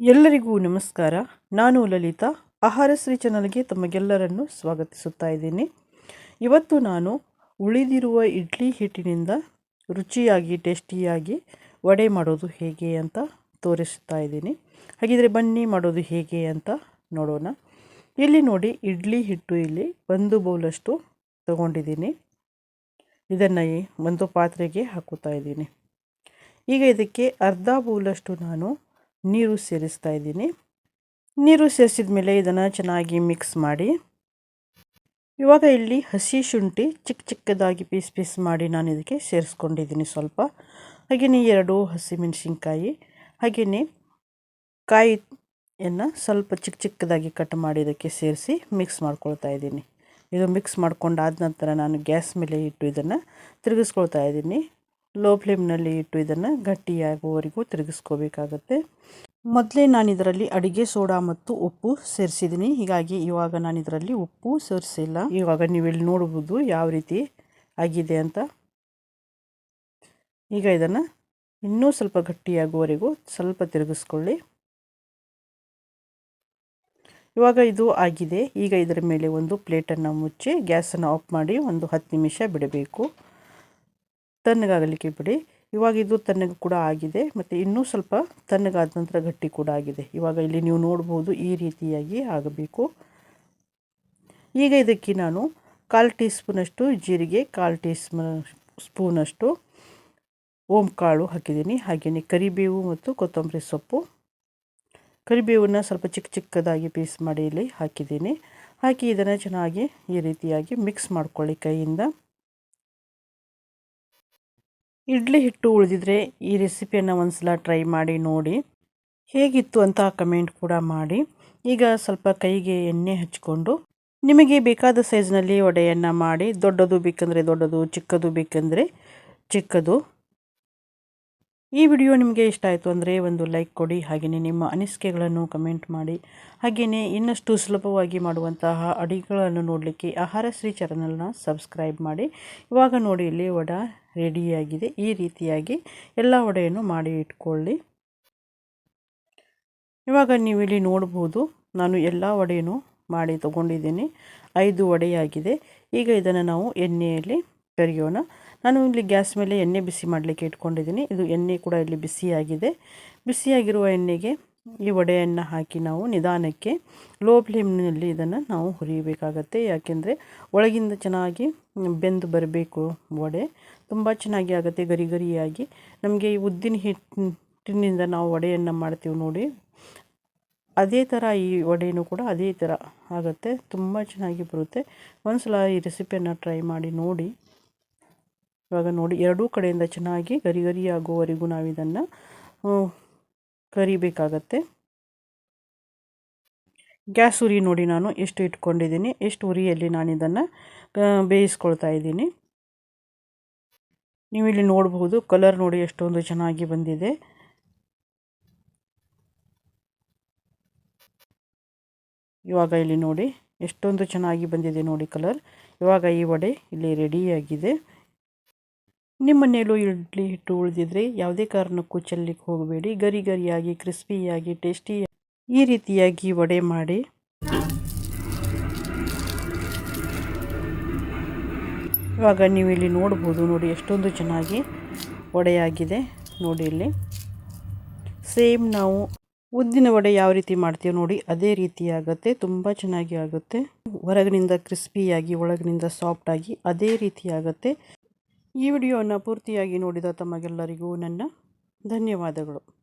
ಎಲ್ಲರಿಗೂ ನಮಸ್ಕಾರ. ನಾನು ಲಲಿತಾ. ಆಹಾರಶ್ರೀ ಚಾನಲ್ಗೆ ತಮಗೆಲ್ಲರನ್ನು ಸ್ವಾಗತಿಸುತ್ತಾ ಇದ್ದೀನಿ. ಇವತ್ತು ನಾನು ಉಳಿದಿರುವ ಇಡ್ಲಿ ಹಿಟ್ಟಿನಿಂದ ರುಚಿಯಾಗಿ, ಟೇಸ್ಟಿಯಾಗಿ ವಡೆ ಮಾಡೋದು ಹೇಗೆ ಅಂತ ತೋರಿಸ್ತಾ ಇದ್ದೀನಿ. ಹಾಗಿದ್ರೆ ಬನ್ನಿ, ಮಾಡೋದು ಹೇಗೆ ಅಂತ ನೋಡೋಣ. ಇಲ್ಲಿ ನೋಡಿ, ಇಡ್ಲಿ ಹಿಟ್ಟು ಇಲ್ಲಿ ಒಂದು ಬೌಲಷ್ಟು ತಗೊಂಡಿದ್ದೀನಿ. ಇದನ್ನು ಒಂದು ಪಾತ್ರೆಗೆ ಹಾಕುತ್ತಾ ಇದ್ದೀನಿ. ಈಗ ಇದಕ್ಕೆ ಅರ್ಧ ಬೌಲಷ್ಟು ನಾನು ನೀರು ಸೇರಿಸ್ತಾ ಇದ್ದೀನಿ. ನೀರು ಸೇರಿಸಿದ ಮೇಲೆ ಇದನ್ನು ಚೆನ್ನಾಗಿ ಮಿಕ್ಸ್ ಮಾಡಿ. ಇವಾಗ ಇಲ್ಲಿ ಹಸಿ ಶುಂಠಿ ಚಿಕ್ಕ ಚಿಕ್ಕದಾಗಿ ಪೀಸ್ ಪೀಸ್ ಮಾಡಿ ನಾನು ಇದಕ್ಕೆ ಸೇರಿಸ್ಕೊಂಡಿದ್ದೀನಿ ಸ್ವಲ್ಪ. ಹಾಗೆಯೇ ಎರಡು ಹಸಿಮೆಣಸಿನ್ಕಾಯಿ ಹಾಗೆಯೇ ಕಾಯಿಯನ್ನು ಸ್ವಲ್ಪ ಚಿಕ್ಕ ಚಿಕ್ಕದಾಗಿ ಕಟ್ ಮಾಡಿ ಇದಕ್ಕೆ ಸೇರಿಸಿ ಮಿಕ್ಸ್ ಮಾಡ್ಕೊಳ್ತಾ ಇದ್ದೀನಿ. ಇದು ಮಿಕ್ಸ್ ಮಾಡ್ಕೊಂಡಾದ ನಂತರ ನಾನು ಗ್ಯಾಸ್ ಮೇಲೆ ಇಟ್ಟು ಇದನ್ನು ತಿರುಗಿಸ್ಕೊಳ್ತಾ ಇದ್ದೀನಿ. ಲೋ ಫ್ಲೇಮ್ನಲ್ಲಿ ಇಟ್ಟು ಇದನ್ನು ಗಟ್ಟಿಯಾಗುವವರೆಗೂ ತಿರುಗಿಸ್ಕೋಬೇಕಾಗತ್ತೆ. ಮೊದಲೇ ನಾನು ಇದರಲ್ಲಿ ಅಡುಗೆ, ಸೋಡಾ ಮತ್ತು ಉಪ್ಪು ಸೇರಿಸಿದ್ದೀನಿ ಹೀಗಾಗಿ ಇವಾಗ ನಾನು ಇದರಲ್ಲಿ ಉಪ್ಪು ಸೇರಿಸಿಲ್ಲ. ಇವಾಗ ನೀವು ಇಲ್ಲಿ ನೋಡ್ಬೋದು ಯಾವ ರೀತಿ ಆಗಿದೆ ಅಂತ. ಈಗ ಇದನ್ನು ಇನ್ನೂ ಸ್ವಲ್ಪ ಗಟ್ಟಿಯಾಗುವವರೆಗೂ ಸ್ವಲ್ಪ ತಿರುಗಿಸ್ಕೊಳ್ಳಿ. ಇವಾಗ ಇದು ಆಗಿದೆ. ಈಗ ಇದರ ಮೇಲೆ ಒಂದು ಪ್ಲೇಟನ್ನು ಮುಚ್ಚಿ ಗ್ಯಾಸನ್ನು ಆಫ್ ಮಾಡಿ ಒಂದು ಹತ್ತು ನಿಮಿಷ ಬಿಡಬೇಕು. ತಣ್ಣಗಾಗಲಿಕ್ಕೆ ಬಿಡಿ. ಇವಾಗ ಇದು ತಣ್ಣಗೆ ಕೂಡ ಆಗಿದೆ. ಮತ್ತು ಇನ್ನೂ ಸ್ವಲ್ಪ ತಣ್ಣಗಾದ ನಂತರ ಗಟ್ಟಿ ಕೂಡ ಆಗಿದೆ. ಇವಾಗ ಇಲ್ಲಿ ನೀವು ನೋಡ್ಬೋದು ಈ ರೀತಿಯಾಗಿ ಆಗಬೇಕು. ಈಗ ಇದಕ್ಕೆ ನಾನು ಕಾಲು ಟೀ ಸ್ಪೂನಷ್ಟು ಜೀರಿಗೆ, ಕಾಲು ಟೀ ಸ್ಪೂನಷ್ಟು ಓಂ ಕಾಳು ಹಾಕಿದ್ದೀನಿ. ಹಾಗೆಯೇ ಕರಿಬೇವು ಮತ್ತು ಕೊತ್ತಂಬರಿ ಸೊಪ್ಪು. ಕರಿಬೇವನ್ನು ಸ್ವಲ್ಪ ಚಿಕ್ಕ ಚಿಕ್ಕದಾಗಿ ಪೀಸ್ ಮಾಡಿ ಇಲ್ಲಿ ಹಾಕಿದ್ದೀನಿ. ಹಾಕಿ ಇದನ್ನು ಚೆನ್ನಾಗಿ ಈ ರೀತಿಯಾಗಿ ಮಿಕ್ಸ್ ಮಾಡ್ಕೊಳ್ಳಿ ಕೈಯಿಂದ. ಇಡ್ಲಿ ಹಿಟ್ಟು ಉಳಿದಿದ್ರೆ ಈ ರೆಸಿಪಿಯನ್ನು ಒಂದು ಸಲ ಟ್ರೈ ಮಾಡಿ ನೋಡಿ. ಹೇಗಿತ್ತು ಅಂತ ಕಮೆಂಟ್ ಕೂಡ ಮಾಡಿ. ಈಗ ಸ್ವಲ್ಪ ಕೈಗೆ ಎಣ್ಣೆ ಹಚ್ಕೊಂಡು ನಿಮಗೆ ಬೇಕಾದ ಸೈಜ್ನಲ್ಲಿ ವಡೆಯನ್ನು ಮಾಡಿ. ದೊಡ್ಡದು ಬೇಕಂದರೆ ದೊಡ್ಡದು, ಚಿಕ್ಕದು ಬೇಕಂದರೆ ಚಿಕ್ಕದು. ಈ ವಿಡಿಯೋ ನಿಮಗೆ ಇಷ್ಟ ಆಯಿತು ಅಂದರೆ ಒಂದು ಲೈಕ್ ಕೊಡಿ, ಹಾಗೆಯೇ ನಿಮ್ಮ ಅನಿಸಿಕೆಗಳನ್ನು ಕಮೆಂಟ್ ಮಾಡಿ. ಹಾಗೆಯೇ ಇನ್ನಷ್ಟು ಸುಲಭವಾಗಿ ಮಾಡುವಂತಹ ಅಡಿಗೆಗಳನ್ನು ನೋಡಲಿಕ್ಕೆ ಆಹಾರ ಶ್ರೀ ಚಾನಲ್ನ ಸಬ್ಸ್ಕ್ರೈಬ್ ಮಾಡಿ. ಇವಾಗ ನೋಡಿ ಇಲ್ಲಿ ವಡ ರೆಡಿಯಾಗಿದೆ. ಈ ರೀತಿಯಾಗಿ ಎಲ್ಲ ವಡೆಯನ್ನು ಮಾಡಿ ಇಟ್ಕೊಳ್ಳಿ. ಇವಾಗ ನೀವು ಇಲ್ಲಿ ನೋಡ್ಬೋದು, ನಾನು ಎಲ್ಲ ವಡೆಯನ್ನು ಮಾಡಿ ತಗೊಂಡಿದ್ದೀನಿ. ಐದು ವಡೆಯಾಗಿದೆ. ಈಗ ಇದನ್ನು ನಾವು ಎಣ್ಣೆಯಲ್ಲಿ ಕರಿಯೋಣ. ನಾನು ಇಲ್ಲಿ ಗ್ಯಾಸ್ ಮೇಲೆ ಎಣ್ಣೆ ಬಿಸಿ ಮಾಡಲಿಕ್ಕೆ ಇಟ್ಕೊಂಡಿದ್ದೀನಿ. ಇದು ಎಣ್ಣೆ ಕೂಡ ಇಲ್ಲಿ ಬಿಸಿಯಾಗಿದೆ. ಬಿಸಿಯಾಗಿರುವ ಎಣ್ಣೆಗೆ ಈ ವಡೆಯನ್ನು ಹಾಕಿ ನಾವು ನಿಧಾನಕ್ಕೆ ಲೋ ಫ್ಲೇಮ್ನಲ್ಲಿ ಇದನ್ನು ನಾವು ಹುರಿಯಬೇಕಾಗತ್ತೆ. ಯಾಕೆಂದರೆ ಒಳಗಿಂದ ಚೆನ್ನಾಗಿ ಬೆಂದು ಬರಬೇಕು ವಡೆ ತುಂಬ ಚೆನ್ನಾಗಿ ಆಗುತ್ತೆ, ಗರಿ ಗರಿಯಾಗಿ. ನಮಗೆ ಈ ಉದ್ದಿನ ಹಿಟ್ಟಿನಿಂದ ನಾವು ವಡೆಯನ್ನು ಮಾಡ್ತೀವಿ ನೋಡಿ. ಅದೇ ಥರ ಈ ವಡೆಯೂ ಕೂಡ ಅದೇ ಥರ ಆಗುತ್ತೆ. ತುಂಬ ಚೆನ್ನಾಗಿ ಬರುತ್ತೆ. ಒಂದು ಸಲ ಈ ರೆಸಿಪಿಯನ್ನು ಟ್ರೈ ಮಾಡಿ ನೋಡಿ. ಇವಾಗ ನೋಡಿ, ಎರಡೂ ಕಡೆಯಿಂದ ಚೆನ್ನಾಗಿ ಗರಿ ಗರಿಯಾಗುವವರೆಗೂ ನಾವು ಇದನ್ನು ಕರಿಬೇಕಾಗತ್ತೆ. ಗ್ಯಾಸ್ ಉರಿ ನೋಡಿ ನಾನು ಎಷ್ಟು ಇಟ್ಕೊಂಡಿದ್ದೀನಿ, ಎಷ್ಟು ಉರಿಯಲ್ಲಿ ನಾನು ಇದನ್ನು ಬೇಯಿಸ್ಕೊಳ್ತಾ ಇದ್ದೀನಿ. ನೀವು ಇಲ್ಲಿ ನೋಡಬಹುದು, ಕಲರ್ ನೋಡಿ ಎಷ್ಟೊಂದು ಚೆನ್ನಾಗಿ ಬಂದಿದೆ. ಇವಾಗ ಇಲ್ಲಿ ನೋಡಿ, ಎಷ್ಟೊಂದು ಚೆನ್ನಾಗಿ ಬಂದಿದೆ ನೋಡಿ ಕಲರ್. ಇವಾಗ ಈ ವಡೆ ಇಲ್ಲಿ ರೆಡಿಯಾಗಿದೆ ನಿಮ್ಮ ಮನೆಯಲ್ಲೂ ಇಡ್ಲಿ ಹಿಟ್ಟು ಉಳಿದಿದ್ರೆ ಯಾವುದೇ ಕಾರಣಕ್ಕೂ ಚೆಲ್ಲಿಕ್ಕೆ ಹೋಗಬೇಡಿ. ಗರಿ ಗರಿಯಾಗಿ ಕ್ರಿಸ್ಪಿಯಾಗಿ, ಟೇಸ್ಟಿ ಈ ರೀತಿಯಾಗಿ ವಡೆ ಮಾಡಿ. ಇವಾಗ ನೀವು ಇಲ್ಲಿ ನೋಡ್ಬೋದು, ನೋಡಿ ಎಷ್ಟೊಂದು ಚೆನ್ನಾಗಿ ವಡೆಯಾಗಿದೆ. ನೋಡಿ ಇಲ್ಲಿ. ಸೇಮ್ ನಾವು ಉದ್ದಿನ ವಡೆ ಯಾವ ರೀತಿ ಮಾಡ್ತೀವಿ ನೋಡಿ, ಅದೇ ರೀತಿ ಆಗುತ್ತೆ, ತುಂಬ ಚೆನ್ನಾಗಿ ಆಗುತ್ತೆ. ಹೊರಗಿನಿಂದ ಕ್ರಿಸ್ಪಿಯಾಗಿ, ಒಳಗಿನಿಂದ ಸಾಫ್ಟಾಗಿ ಅದೇ ರೀತಿ ಆಗುತ್ತೆ. ಈ ವಿಡಿಯೋವನ್ನು ಪೂರ್ತಿಯಾಗಿ ನೋಡಿದ ತಮಗೆಲ್ಲರಿಗೂ ನನ್ನ ಧನ್ಯವಾದಗಳು.